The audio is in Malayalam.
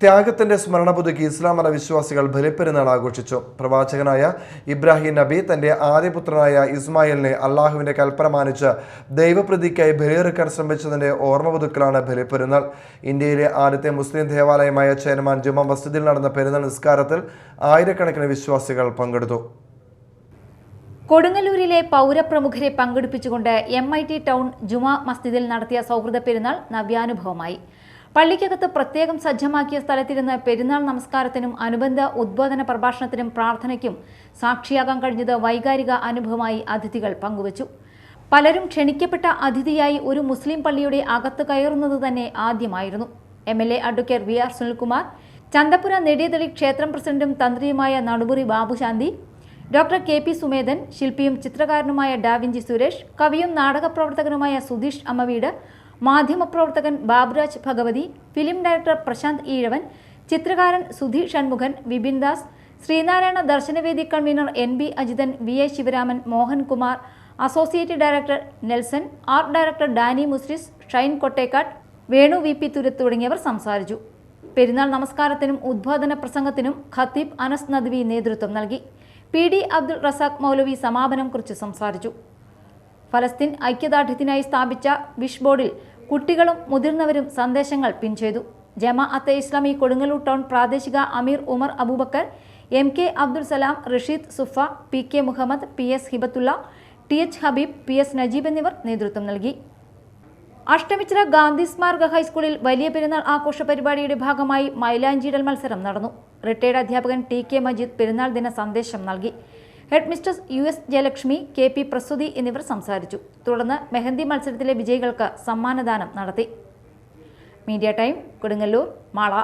ത്യാഗത്തിന്റെ സ്മരണ പുതുക്കി ഇസ്ലാം മത വിശ്വാസികൾ ബലിപ്പെരുന്നാൾ ആഘോഷിച്ചു. പ്രവാചകനായ ഇബ്രാഹിം നബി തന്റെ ആദ്യപുത്രനായ ഇസ്മായിലിനെ അള്ളാഹുവിന്റെ കൽപ്പന മാനിച്ച് ദൈവപ്രതിക്കായി ബലിയെറുക്കാൻ ശ്രമിച്ചതിന്റെ ഓർമ്മ പുതുക്കലാണ് ബലിപ്പെരുന്നാൾ. ഇന്ത്യയിലെ ആദ്യത്തെ മുസ്ലിം ദേവാലയമായ ചേരമാൻ ജുമാ മസ്ജിദിൽ നടന്ന പെരുന്നാൾ നിസ്കാരത്തിൽ ആയിരക്കണക്കിന് വിശ്വാസികൾ പങ്കെടുത്തു. കൊടുങ്ങല്ലൂരിലെ പൗരപ്രമുഖരെ പങ്കെടുപ്പിച്ചുകൊണ്ട് എം ഐ ടി ടൗൺ ജുമാ മസ്ജിദിൽ നടത്തിയ സൗഹൃദ പെരുന്നാൾ നവ്യാനുഭവമായി. പള്ളിക്കകത്ത് പ്രത്യേകം സജ്ജമാക്കിയ സ്ഥലത്തിരുന്ന് പെരുന്നാൾ നമസ്കാരത്തിനും അനുബന്ധ ഉദ്ബോധന പ്രഭാഷണത്തിനും പ്രാർത്ഥനയ്ക്കും സാക്ഷിയാകാൻ കഴിഞ്ഞത് വൈകാരിക അനുഭവമായി അതിഥികൾ പങ്കുവച്ചു. പലരും ക്ഷണിക്കപ്പെട്ട അതിഥിയായി ഒരു മുസ്ലിം പള്ളിയുടെ അകത്ത് കയറുന്നത് തന്നെ ആദ്യമായിരുന്നു. M L A advocate V R Sunilkumar Chanthapura Nediyathali ക്ഷേത്രം പ്രസിഡന്റും തന്ത്രിയുമായ Nadumuri Babushanthi doctor K P Sumedhan ശില്പിയും ചിത്രകാരനുമായ ഡാവിഞ്ചി സുരേഷ് കവിയും നാടകപ്രവർത്തകനുമായ സുധീഷ് അമ്മവീട് മാധ്യമപ്രവർത്തകൻ ബാബുരാജ് ഭഗവതി ഫിലിം ഡയറക്ടർ പ്രശാന്ത് ഈഴവൻ ചിത്രകാരൻ Sudhi Shanmukhan Vipin Das Sreenarayana Darshanavedi convener N B Ajithan V A Sivaraman Mohankumar associate director Nelson art director Danny Muziris Shine Kottekkad Venu V P Thuruthu തുടങ്ങിയവർ സംസാരിച്ചു. പെരുന്നാൾ നമസ്കാരത്തിനും ഉദ്ബോധന പ്രസംഗത്തിനും ഖത്തീബ് അനസ് നദ്വി നേതൃത്വം നൽകി. പി ഡി അബ്ദുൾ റസാഖ് മൗലവി സമാപനം കുറിച്ച് സംസാരിച്ചു. ഫലസ്തീൻ ഐക്യദാർഢ്യത്തിനായി സ്ഥാപിച്ച വിഷ് ബോർഡിൽ കുട്ടികളും മുതിർന്നവരും സന്ദേശങ്ങൾ പിൻ ചെയ്തു. ജമാ അത്തെ ഇസ്ലാമി കൊടുങ്ങല്ലൂർ ടൗൺ പ്രാദേശിക അമീർ Umar Abubakar M K Abdul Salam Rasheed Sufa P K Muhammad P S Hibathulla T H Habeeb P S Najeeb എന്നിവർ നേതൃത്വം നൽകി. അഷ്ടമിച്ചിറ ഗാന്ധി സ്മാരക ഹൈസ്കൂളിൽ വലിയ പെരുന്നാൾ ആഘോഷ പരിപാടിയുടെ ഭാഗമായി മൈലാഞ്ചിടൽ മത്സരം നടന്നു. റിട്ടയർഡ് അധ്യാപകൻ ടി കെ മജീദ് പെരുന്നാൾ ദിന സന്ദേശം നൽകി. Headmistress U S Jayalakshmi K P Prasthuthi എന്നിവർ സംസാരിച്ചു. തുടർന്ന് മെഹന്തി മത്സരത്തിലെ വിജയികൾക്ക് സമ്മാനദാനം നടത്തി. Media time Kodungallur Mala.